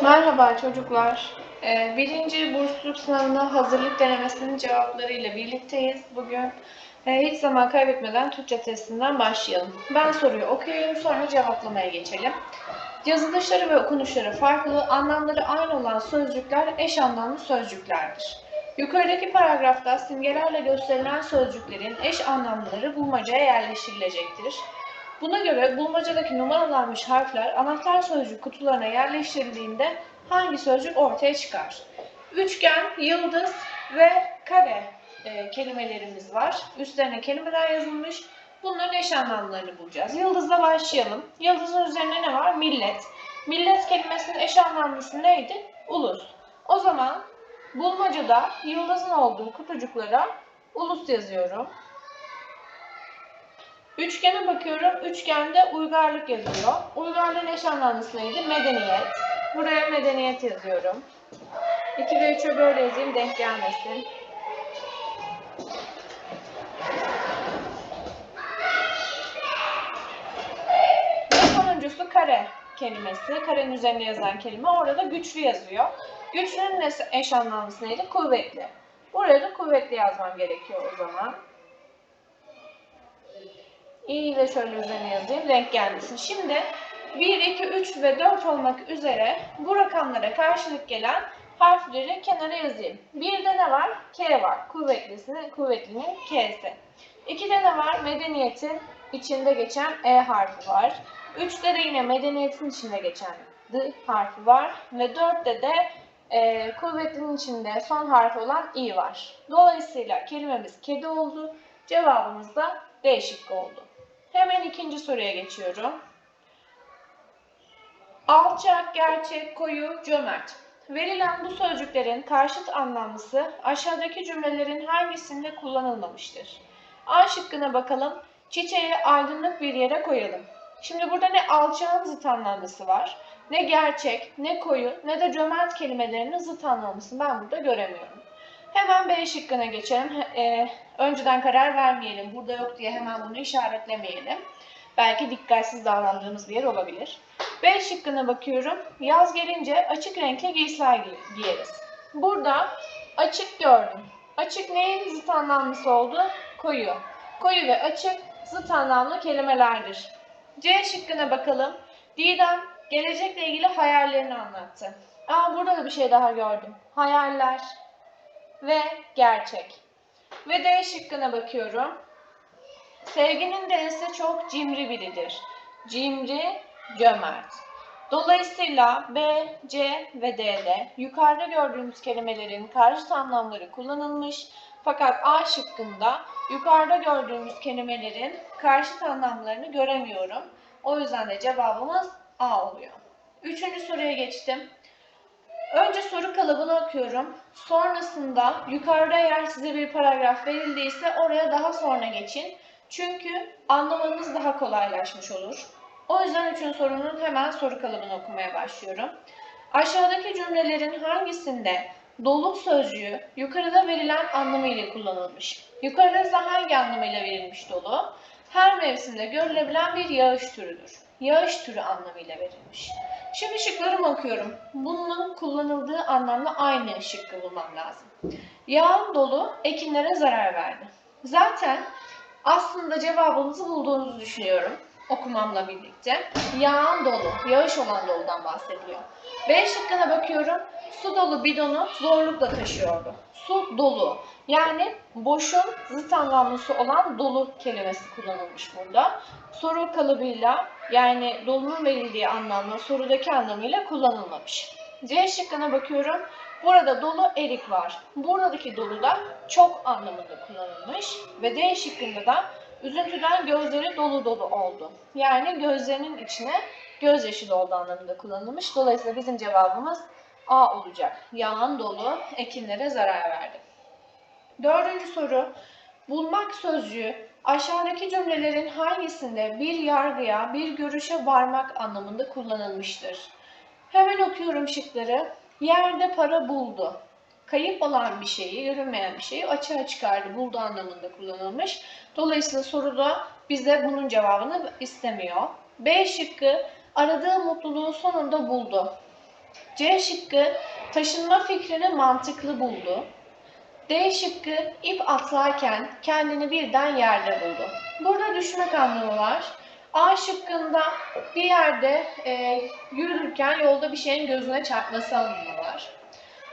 Merhaba çocuklar. Ee, birinci bursluluk sınavına hazırlık denemesinin cevaplarıyla birlikteyiz. Bugün e, hiç zaman kaybetmeden Türkçe testinden başlayalım. Ben soruyu okuyayım sonra cevaplamaya geçelim. Yazılışları ve okunuşları farklı, anlamları aynı olan sözcükler eş anlamlı sözcüklerdir. Yukarıdaki paragrafta simgelerle gösterilen sözcüklerin eş anlamlıları bulmacaya yerleştirilecektir. Buna göre bulmacadaki numaralanmış harfler anahtar sözcük kutularına yerleştirildiğinde hangi sözcük ortaya çıkar? Üçgen, yıldız ve kare e, kelimelerimiz var. Üstlerine kelimeler yazılmış. Bunların eş anlamlarını bulacağız. Yıldızla başlayalım. Yıldızın üzerinde ne var? Millet. Millet kelimesinin eş anlamlısı neydi? Ulus. O zaman bulmacada yıldızın olduğu kutucuklara ulus yazıyorum. Üçgene bakıyorum. Üçgende uygarlık yazıyor. Uygarlığın eş anlamlısı neydi? Medeniyet. Buraya medeniyet yazıyorum. 2 ve 3'ü böyle yazayım denk gelmesin. Ve sonuncusu kare kelimesi. Karenin üzerinde yazan kelime. Orada da güçlü yazıyor. Güçlünün eş anlamlısı neydi? Kuvvetli. Buraya da kuvvetli yazmam gerekiyor o zaman. İyi de şöyle üzerine yazayım. Renk gelmesin. Şimdi 1, 2, 3 ve 4 olmak üzere bu rakamlara karşılık gelen harfleri kenara yazayım. 1'de ne var? K var. Kuvvetlisinin, kuvvetlinin K'si. 2'de ne var? Medeniyetin içinde geçen E harfi var. 3'te de yine medeniyetin içinde geçen D harfi var. Ve 4'te de e, kuvvetlinin içinde son harfi olan İ var. Dolayısıyla kelimemiz kedi oldu. Cevabımız da D şıkkı oldu. Hemen ikinci soruya geçiyorum. Alçak, gerçek, koyu, cömert. Verilen bu sözcüklerin karşıt anlamlısı aşağıdaki cümlelerin hangisinde kullanılmamıştır? A şıkkına bakalım. Çiçeği aydınlık bir yere koyalım. Şimdi burada ne alçağın zıt anlamlısı var, ne gerçek, ne koyu, ne de cömert kelimelerinin zıt anlamlısı ben burada göremiyorum. Hemen B şıkkına geçelim. Ee, önceden karar vermeyelim. Burada yok diye hemen bunu işaretlemeyelim. Belki dikkatsiz davrandığımız bir yer olabilir. B şıkkına bakıyorum. Yaz gelince açık renkli giysiler giy- giyeriz. Burada açık gördüm. Açık neyin zıt anlamlısı oldu? Koyu. Koyu ve açık zıt anlamlı kelimelerdir. C şıkkına bakalım. Didem gelecekle ilgili hayallerini anlattı. Aa burada da bir şey daha gördüm. Hayaller ve gerçek. Ve D şıkkına bakıyorum. Sevginin D'si çok cimri biridir. Cimri, cömert. Dolayısıyla B, C ve D'de yukarıda gördüğümüz kelimelerin karşıt anlamları kullanılmış. Fakat A şıkkında yukarıda gördüğümüz kelimelerin karşıt anlamlarını göremiyorum. O yüzden de cevabımız A oluyor. Üçüncü soruya geçtim. Önce soru kalıbını okuyorum. Sonrasında yukarıda eğer size bir paragraf verildiyse oraya daha sonra geçin. Çünkü anlamanız daha kolaylaşmış olur. O yüzden üçüncü sorunun hemen soru kalıbını okumaya başlıyorum. Aşağıdaki cümlelerin hangisinde dolu sözcüğü yukarıda verilen anlamıyla kullanılmış? Yukarıda hangi anlamıyla verilmiş dolu? Her mevsimde görülebilen bir yağış türüdür. Yağış türü anlamıyla verilmiş. Şimdi şıklarımı okuyorum. Bunun kullanıldığı anlamla aynı şıkkı bulmam lazım. Yağan dolu ekinlere zarar verdi. Zaten aslında cevabınızı bulduğunuzu düşünüyorum okumamla birlikte. Yağan dolu, yağış olan doludan bahsediliyor. B şıkkına bakıyorum. Su dolu bidonu zorlukla taşıyordu. Su dolu. Yani boşun zıt anlamlısı olan dolu kelimesi kullanılmış burada. Soru kalıbıyla yani dolunun verildiği anlamla sorudaki anlamıyla kullanılmamış. C şıkkına bakıyorum. Burada dolu erik var. Buradaki dolu da çok anlamında kullanılmış. Ve D şıkkında da üzüntüden gözleri dolu dolu oldu. Yani gözlerinin içine gözyaşı doldu anlamında kullanılmış. Dolayısıyla bizim cevabımız A olacak. Yağan dolu ekinlere zarar verdi. Dördüncü soru. Bulmak sözcüğü aşağıdaki cümlelerin hangisinde bir yargıya, bir görüşe varmak anlamında kullanılmıştır? Hemen okuyorum şıkları. Yerde para buldu. Kayıp olan bir şeyi, görünmeyen bir şeyi açığa çıkardı, buldu anlamında kullanılmış. Dolayısıyla soruda bize bunun cevabını istemiyor. B şıkkı aradığı mutluluğu sonunda buldu. C şıkkı taşınma fikrini mantıklı buldu. D şıkkı ip atlarken kendini birden yerde buldu. Burada düşmek anlamı var. A şıkkında bir yerde e, yürürken yolda bir şeyin gözüne çarpması anlamı var.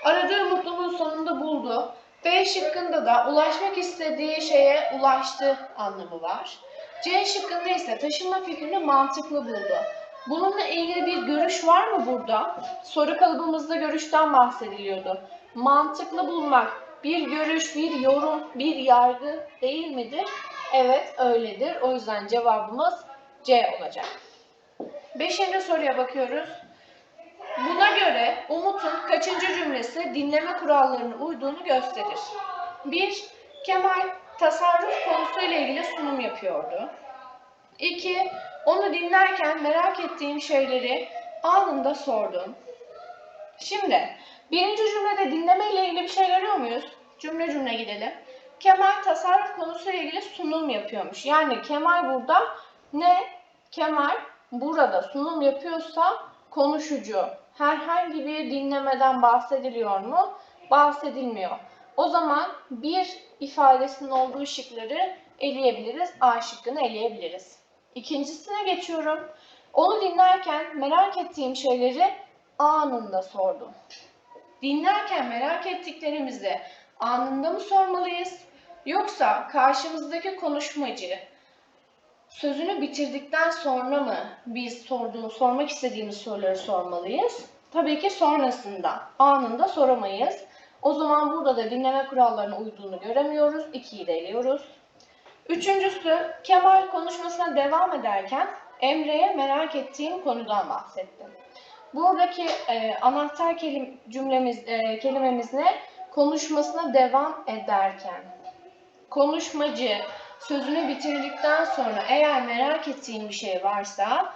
Aradığı mutluluğu sonunda buldu. B şıkkında da ulaşmak istediği şeye ulaştı anlamı var. C şıkkında ise taşınma fikrini mantıklı buldu. Bununla ilgili bir görüş var mı burada? Soru kalıbımızda görüşten bahsediliyordu. Mantıklı bulmak bir görüş, bir yorum, bir yargı değil midir? Evet öyledir. O yüzden cevabımız C olacak. Beşinci soruya bakıyoruz. Buna göre Umut'un kaçıncı cümlesi dinleme kurallarına uyduğunu gösterir. 1. Kemal tasarruf konusuyla ilgili sunum yapıyordu. 2. Onu dinlerken merak ettiğim şeyleri anında sordum. Şimdi birinci cümlede dinleme ile ilgili bir şey görüyor muyuz? Cümle cümle gidelim. Kemal tasarruf konusuyla ilgili sunum yapıyormuş. Yani Kemal burada ne? Kemal burada sunum yapıyorsa konuşucu. Herhangi bir dinlemeden bahsediliyor mu? Bahsedilmiyor. O zaman bir ifadesinin olduğu şıkları eleyebiliriz. A şıkkını eleyebiliriz. İkincisine geçiyorum. Onu dinlerken merak ettiğim şeyleri anında sordum. Dinlerken merak ettiklerimizi anında mı sormalıyız? Yoksa karşımızdaki konuşmacı sözünü bitirdikten sonra mı biz sorduğum, sormak istediğimiz soruları sormalıyız? Tabii ki sonrasında, anında soramayız. O zaman burada da dinleme kurallarına uyduğunu göremiyoruz. 2'yi de eliyoruz. Üçüncüsü, Kemal konuşmasına devam ederken Emre'ye merak ettiğim konudan bahsettim. Buradaki e, anahtar kelim, cümlemiz, e, kelimemiz ne? Konuşmasına devam ederken. Konuşmacı sözünü bitirdikten sonra eğer merak ettiğim bir şey varsa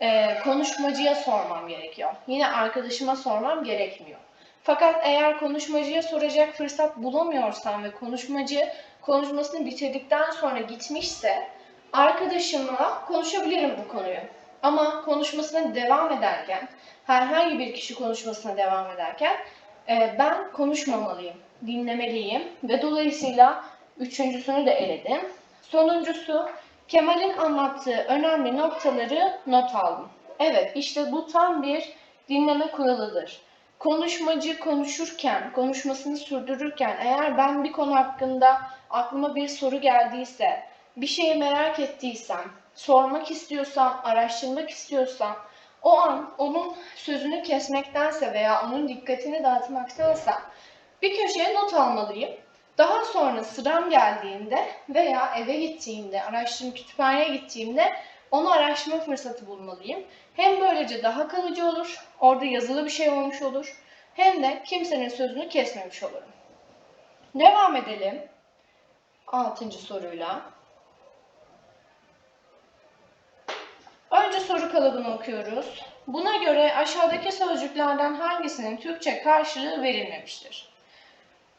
e, konuşmacıya sormam gerekiyor. Yine arkadaşıma sormam gerekmiyor. Fakat eğer konuşmacıya soracak fırsat bulamıyorsam ve konuşmacı konuşmasını bitirdikten sonra gitmişse arkadaşımla konuşabilirim bu konuyu. Ama konuşmasına devam ederken, herhangi bir kişi konuşmasına devam ederken e, ben konuşmamalıyım, dinlemeliyim ve dolayısıyla üçüncüsünü de eledim. Sonuncusu, Kemal'in anlattığı önemli noktaları not aldım. Evet, işte bu tam bir dinleme kuralıdır. Konuşmacı konuşurken, konuşmasını sürdürürken eğer ben bir konu hakkında aklıma bir soru geldiyse, bir şeyi merak ettiysem, sormak istiyorsam, araştırmak istiyorsam, o an onun sözünü kesmektense veya onun dikkatini dağıtmaktansa bir köşeye not almalıyım. Daha sonra sıram geldiğinde veya eve gittiğimde, araştırma kütüphaneye gittiğimde onu araştırma fırsatı bulmalıyım. Hem böylece daha kalıcı olur, orada yazılı bir şey olmuş olur, hem de kimsenin sözünü kesmemiş olurum. Devam edelim. Altıncı soruyla. Önce soru kalıbını okuyoruz. Buna göre aşağıdaki sözcüklerden hangisinin Türkçe karşılığı verilmemiştir?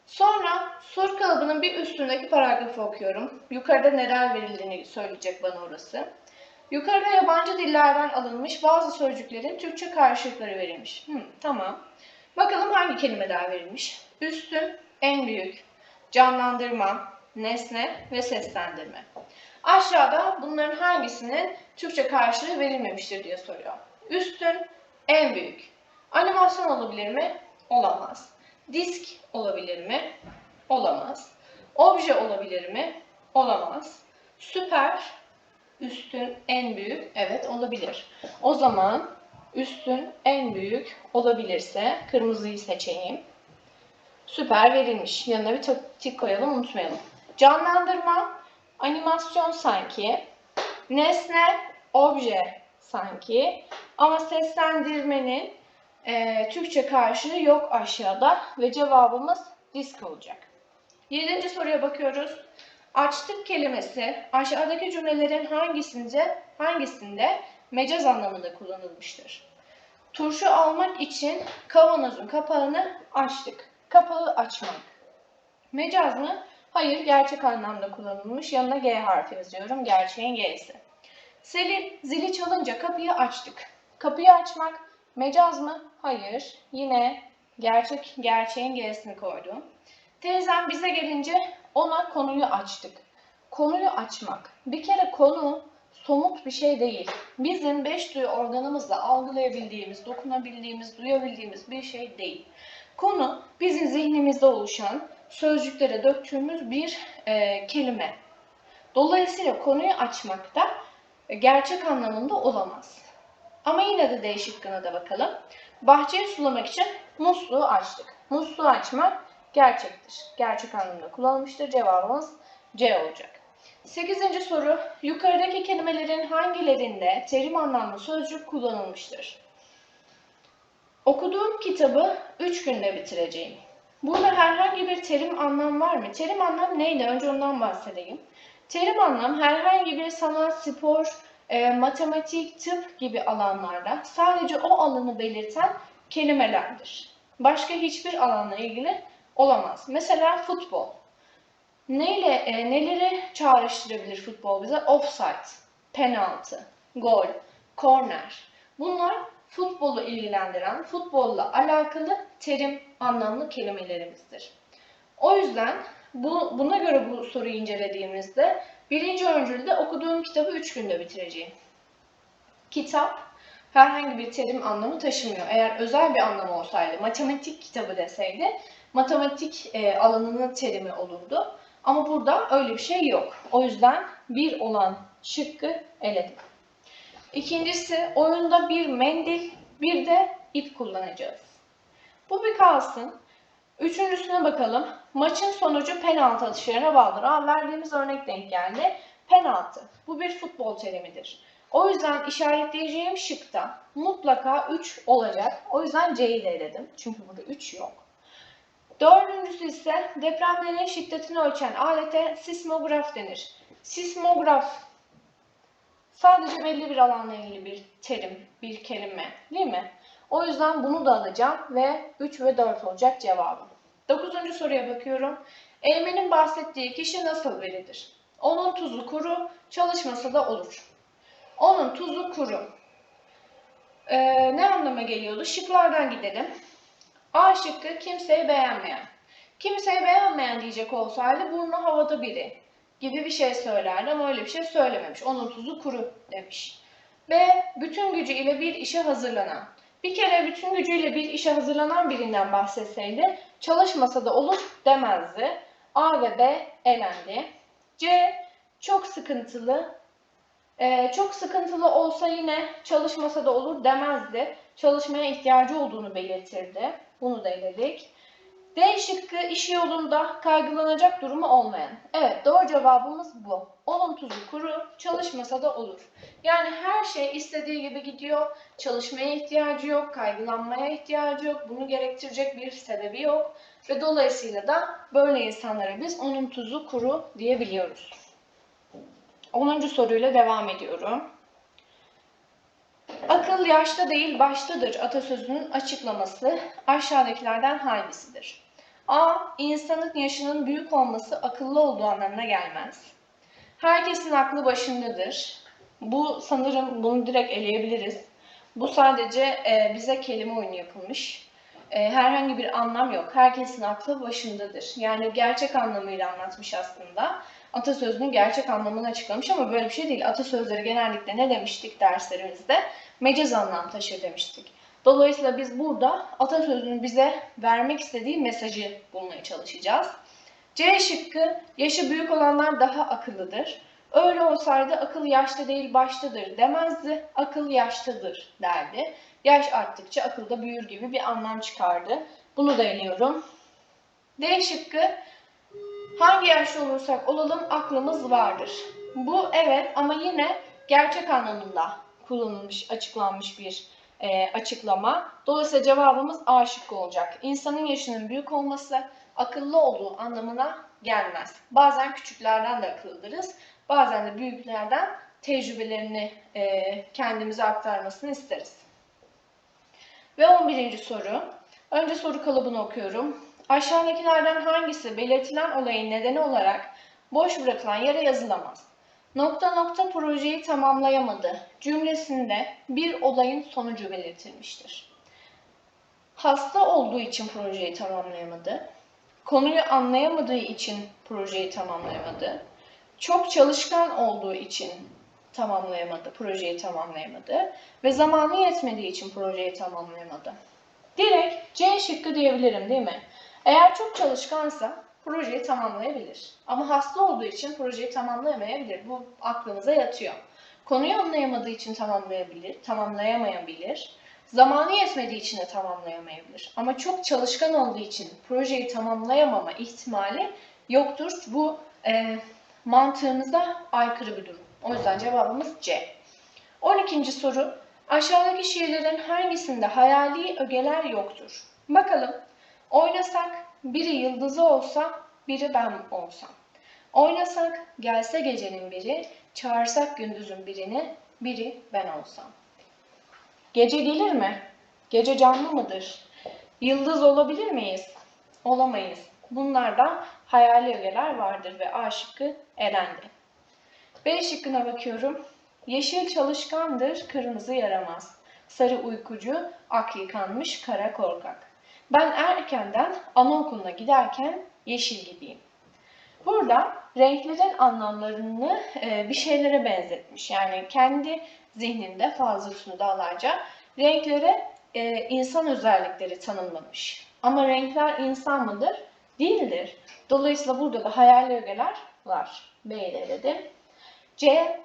Sonra soru kalıbının bir üstündeki paragrafı okuyorum. Yukarıda neler verildiğini söyleyecek bana orası. Yukarıda yabancı dillerden alınmış bazı sözcüklerin Türkçe karşılıkları verilmiş. Hı, tamam. Bakalım hangi kelimeler verilmiş? Üstün, en büyük, canlandırma, nesne ve seslendirme. Aşağıda bunların hangisinin Türkçe karşılığı verilmemiştir diye soruyor. Üstün, en büyük. Animasyon olabilir mi? Olamaz. Disk olabilir mi? Olamaz. Obje olabilir mi? Olamaz. Süper, üstün, en büyük. Evet olabilir. O zaman üstün, en büyük olabilirse kırmızıyı seçeyim. Süper verilmiş. Yanına bir tik koyalım unutmayalım. Canlandırma, animasyon sanki. Nesne, obje sanki. Ama seslendirmenin e, Türkçe karşılığı yok aşağıda ve cevabımız disk olacak. Yedinci soruya bakıyoruz. Açtık kelimesi aşağıdaki cümlelerin hangisinde, hangisinde mecaz anlamında kullanılmıştır? Turşu almak için kavanozun kapağını açtık. Kapağı açmak. Mecaz mı? Hayır, gerçek anlamda kullanılmış. Yanına G harfi yazıyorum. Gerçeğin G'si. Selin zili çalınca kapıyı açtık. Kapıyı açmak Mecaz mı? Hayır. Yine gerçek gerçeğin G'sini koydum. Teyzem bize gelince ona konuyu açtık. Konuyu açmak. Bir kere konu somut bir şey değil. Bizim beş duyu organımızla algılayabildiğimiz, dokunabildiğimiz, duyabildiğimiz bir şey değil. Konu bizim zihnimizde oluşan, sözcüklere döktüğümüz bir e, kelime. Dolayısıyla konuyu açmakta e, gerçek anlamında olamaz. Ama yine de D şıkkına bakalım. Bahçeyi sulamak için musluğu açtık. Musluğu açmak gerçektir. Gerçek anlamda kullanılmıştır. Cevabımız C olacak. Sekizinci soru. Yukarıdaki kelimelerin hangilerinde terim anlamlı sözcük kullanılmıştır? Okuduğum kitabı 3 günde bitireceğim. Burada herhangi bir terim anlam var mı? Terim anlam neydi? Önce ondan bahsedeyim. Terim anlam herhangi bir sanat, spor, e, matematik, tıp gibi alanlarda sadece o alanı belirten kelimelerdir. Başka hiçbir alanla ilgili olamaz. Mesela futbol. Neyle, e, neleri çağrıştırabilir futbol bize? Offside, penaltı, gol, korner. Bunlar futbolu ilgilendiren, futbolla alakalı terim anlamlı kelimelerimizdir. O yüzden bu, buna göre bu soruyu incelediğimizde birinci öncülde okuduğum kitabı 3 günde bitireceğim. Kitap herhangi bir terim anlamı taşımıyor. Eğer özel bir anlamı olsaydı, matematik kitabı deseydi, matematik e, alanının terimi olurdu. Ama burada öyle bir şey yok. O yüzden bir olan şıkkı eledim. İkincisi oyunda bir mendil, bir de ip kullanacağız. Bu bir kalsın. Üçüncüsüne bakalım. Maçın sonucu penaltı atışlarına bağlıdır. Aa, verdiğimiz örnek denk geldi. Penaltı. Bu bir futbol terimidir. O yüzden işaretleyeceğim şıkta mutlaka 3 olacak. O yüzden C'yi de eledim. Çünkü burada 3 yok. Dördüncüsü ise depremlerin şiddetini ölçen alete sismograf denir. Sismograf sadece belli bir alanla ilgili bir terim, bir kelime değil mi? O yüzden bunu da alacağım ve 3 ve 4 olacak cevabım. Dokuzuncu soruya bakıyorum. Eymen'in bahsettiği kişi nasıl biridir? Onun tuzu kuru, çalışmasa da olur. Onun tuzu kuru. Ee, ne anlama geliyordu? Şıklardan gidelim. A şıkkı kimseyi beğenmeyen. Kimseyi beğenmeyen diyecek olsaydı burnu havada biri gibi bir şey söylerdi ama öyle bir şey söylememiş. Onun tuzu kuru demiş. B. Bütün gücü ile bir işe hazırlanan. Bir kere bütün gücüyle bir işe hazırlanan birinden bahsetseydi çalışmasa da olur demezdi. A ve B elendi. C. Çok sıkıntılı. Ee, çok sıkıntılı olsa yine çalışmasa da olur demezdi. Çalışmaya ihtiyacı olduğunu belirtirdi. Bunu da eledik. D şıkkı iş yolunda kaygılanacak durumu olmayan. Evet doğru cevabımız bu. Onun tuzu kuru, çalışmasa da olur. Yani her şey istediği gibi gidiyor. Çalışmaya ihtiyacı yok, kaygılanmaya ihtiyacı yok. Bunu gerektirecek bir sebebi yok. Ve dolayısıyla da böyle insanlara biz onun tuzu kuru diyebiliyoruz. 10. soruyla devam ediyorum. Akıl yaşta değil baştadır atasözünün açıklaması aşağıdakilerden hangisidir? A. İnsanın yaşının büyük olması akıllı olduğu anlamına gelmez. Herkesin aklı başındadır. Bu sanırım bunu direkt eleyebiliriz. Bu sadece e, bize kelime oyunu yapılmış. E, herhangi bir anlam yok. Herkesin aklı başındadır. Yani gerçek anlamıyla anlatmış aslında. Atasözünün gerçek anlamını açıklamış ama böyle bir şey değil. Atasözleri genellikle ne demiştik derslerimizde? Mecaz anlam taşır demiştik. Dolayısıyla biz burada atasözünün bize vermek istediği mesajı bulmaya çalışacağız. C şıkkı yaşı büyük olanlar daha akıllıdır. Öyle olsaydı akıl yaşta değil baştadır demezdi. Akıl yaştadır derdi. Yaş arttıkça akılda büyür gibi bir anlam çıkardı. Bunu da eliyorum. D şıkkı hangi yaşta olursak olalım aklımız vardır. Bu evet ama yine gerçek anlamında kullanılmış, açıklanmış bir e, açıklama. Dolayısıyla cevabımız A şıkkı olacak. İnsanın yaşının büyük olması akıllı olduğu anlamına gelmez. Bazen küçüklerden de akıllıdırız. Bazen de büyüklerden tecrübelerini e, kendimize aktarmasını isteriz. Ve 11. soru. Önce soru kalıbını okuyorum. Aşağıdakilerden hangisi belirtilen olayın nedeni olarak boş bırakılan yere yazılamaz? Nokta nokta projeyi tamamlayamadı cümlesinde bir olayın sonucu belirtilmiştir. Hasta olduğu için projeyi tamamlayamadı. Konuyu anlayamadığı için projeyi tamamlayamadı. Çok çalışkan olduğu için tamamlayamadı, projeyi tamamlayamadı ve zamanı yetmediği için projeyi tamamlayamadı. Direkt C şıkkı diyebilirim değil mi? Eğer çok çalışkansa projeyi tamamlayabilir. Ama hasta olduğu için projeyi tamamlayamayabilir. Bu aklımıza yatıyor. Konuyu anlayamadığı için tamamlayabilir, tamamlayamayabilir. Zamanı yetmediği için de tamamlayamayabilir. Ama çok çalışkan olduğu için projeyi tamamlayamama ihtimali yoktur. Bu e, mantığımıza aykırı bir durum. O yüzden cevabımız C. 12. soru. Aşağıdaki şiirlerin hangisinde hayali ögeler yoktur? Bakalım. Oynasak biri yıldızı olsa biri ben olsam. Oynasak gelse gecenin biri, çağırsak gündüzün birini, biri ben olsam. Gece gelir mi? Gece canlı mıdır? Yıldız olabilir miyiz? Olamayız. Bunlardan hayali ögeler vardır ve A şıkkı elendi. B şıkkına bakıyorum. Yeşil çalışkandır, kırmızı yaramaz. Sarı uykucu, ak yıkanmış, kara korkak. Ben erkenden anaokuluna giderken yeşil gibiyim. Burada renklerin anlamlarını e, bir şeylere benzetmiş. Yani kendi zihninde Fazıl Hüsnü Dağlarca renklere e, insan özellikleri tanımlamış. Ama renkler insan mıdır? Değildir. Dolayısıyla burada da hayal ögeler var. B'yi de eledim. C.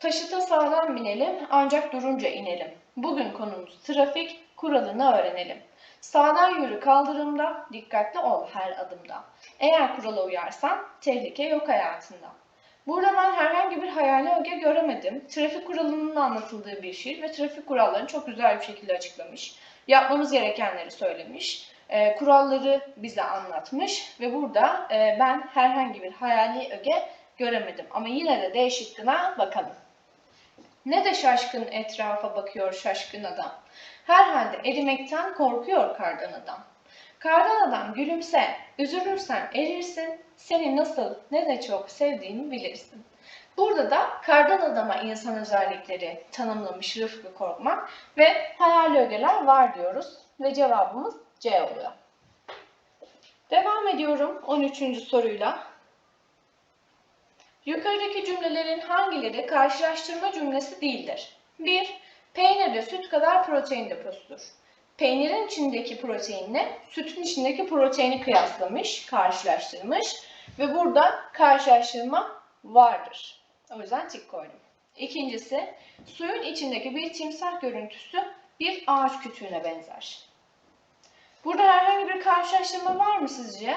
Taşıta sağlam binelim ancak durunca inelim. Bugün konumuz trafik kuralını öğrenelim. Sağdan yürü kaldırımda, dikkatli ol her adımda. Eğer kurala uyarsan tehlike yok hayatında. Burada ben herhangi bir hayali öge göremedim. Trafik kuralının anlatıldığı bir şiir ve trafik kurallarını çok güzel bir şekilde açıklamış. Yapmamız gerekenleri söylemiş. E, kuralları bize anlatmış ve burada e, ben herhangi bir hayali öge göremedim. Ama yine de D şıkkına bakalım. Ne de şaşkın etrafa bakıyor şaşkın adam. Herhalde erimekten korkuyor kardan adam. Kardan adam gülümse, üzülürsen erirsin, seni nasıl ne de çok sevdiğimi bilirsin. Burada da kardan adama insan özellikleri tanımlamış Rıfkı Korkmak ve hayal ögeler var diyoruz ve cevabımız C oluyor. Devam ediyorum 13. soruyla. Yukarıdaki cümlelerin hangileri karşılaştırma cümlesi değildir? 1. Peynirde süt kadar protein deposudur. Peynirin içindeki proteinle sütün içindeki proteini kıyaslamış, karşılaştırmış ve burada karşılaştırma vardır. O yüzden tik koydum. İkincisi, suyun içindeki bir timsah görüntüsü bir ağaç kütüğüne benzer. Burada herhangi bir karşılaştırma var mı sizce?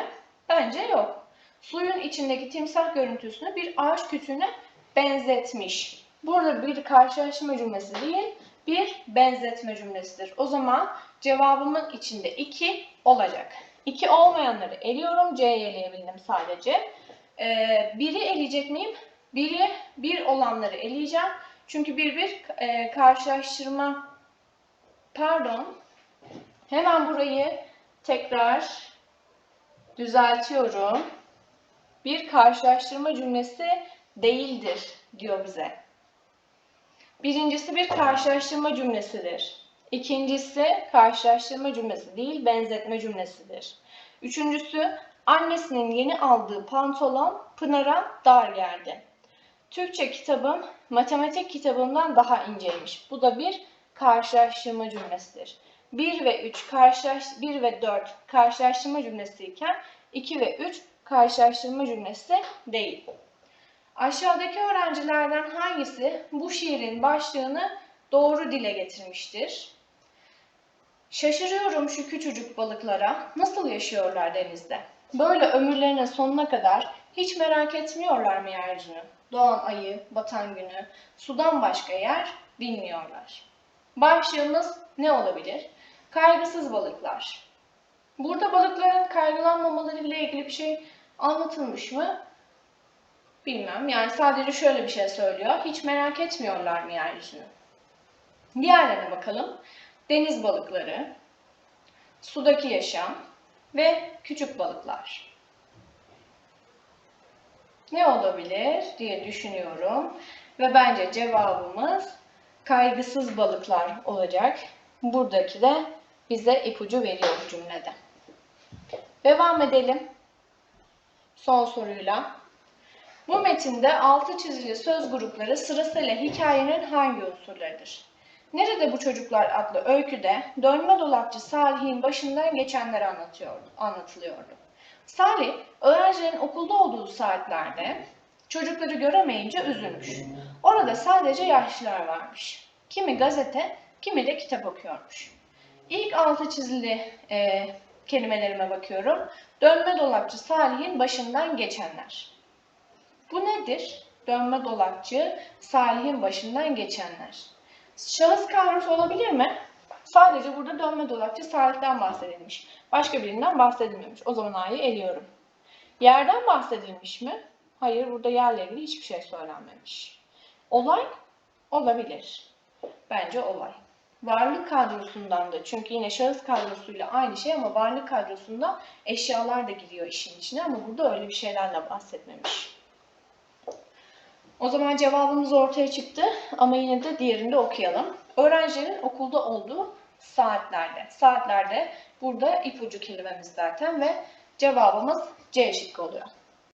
Bence yok. Suyun içindeki timsah görüntüsünü bir ağaç kütüğüne benzetmiş. Burada bir karşılaştırma cümlesi değil, bir benzetme cümlesidir. O zaman cevabımın içinde 2 olacak. 2 olmayanları eliyorum. C'yi eleyebildim sadece. Ee, biri eleyecek miyim? Biri bir olanları eleyeceğim. Çünkü bir bir e, karşılaştırma pardon hemen burayı tekrar düzeltiyorum. Bir karşılaştırma cümlesi değildir diyor bize. Birincisi bir karşılaştırma cümlesidir. İkincisi karşılaştırma cümlesi değil, benzetme cümlesidir. Üçüncüsü annesinin yeni aldığı pantolon Pınar'a dar geldi. Türkçe kitabım matematik kitabımdan daha inceymiş. Bu da bir karşılaştırma cümlesidir. 1 ve 3 karşılaş 1 ve 4 karşılaştırma cümlesi iken 2 ve 3 karşılaştırma cümlesi değil. Aşağıdaki öğrencilerden hangisi bu şiirin başlığını doğru dile getirmiştir? Şaşırıyorum şu küçücük balıklara. Nasıl yaşıyorlar denizde? Böyle ömürlerinin sonuna kadar hiç merak etmiyorlar mı yeryüzünü? Doğan ayı, batan günü, sudan başka yer bilmiyorlar. Başlığımız ne olabilir? Kaygısız balıklar. Burada balıkların kaygılanmamaları ile ilgili bir şey anlatılmış mı? Bilmem. Yani sadece şöyle bir şey söylüyor. Hiç merak etmiyorlar mı yeryüzünü? Diğerlerine bakalım. Deniz balıkları, sudaki yaşam ve küçük balıklar. ne olabilir diye düşünüyorum. Ve bence cevabımız kaygısız balıklar olacak. Buradaki de bize ipucu veriyor cümlede. Devam edelim. Son soruyla. Bu metinde altı çizili söz grupları sırasıyla hikayenin hangi unsurlarıdır? Nerede bu çocuklar adlı öyküde dönme dolapçı Salih'in başından geçenler anlatıyordu, anlatılıyordu. Salih, öğrencilerin okulda olduğu saatlerde çocukları göremeyince üzülmüş. Orada sadece yaşlılar varmış. Kimi gazete, kimi de kitap okuyormuş. İlk altı çizili e, kelimelerime bakıyorum. Dönme dolapçı Salih'in başından geçenler. Bu nedir? Dönme dolapçı Salih'in başından geçenler. Şahıs kavramı olabilir mi? Sadece burada dönme dolapçı Salih'ten bahsedilmiş. Başka birinden bahsedilmemiş. O zaman A'yı eliyorum. Yerden bahsedilmiş mi? Hayır, burada yerle ilgili hiçbir şey söylenmemiş. Olay olabilir. Bence olay. Varlık kadrosundan da çünkü yine şahıs kadrosuyla aynı şey ama varlık kadrosunda eşyalar da giriyor işin içine ama burada öyle bir şeyden de bahsetmemiş. O zaman cevabımız ortaya çıktı ama yine de diğerini de okuyalım. Öğrencilerin okulda olduğu saatlerde. Saatlerde burada ipucu kelimemiz zaten ve cevabımız C şıkkı oluyor.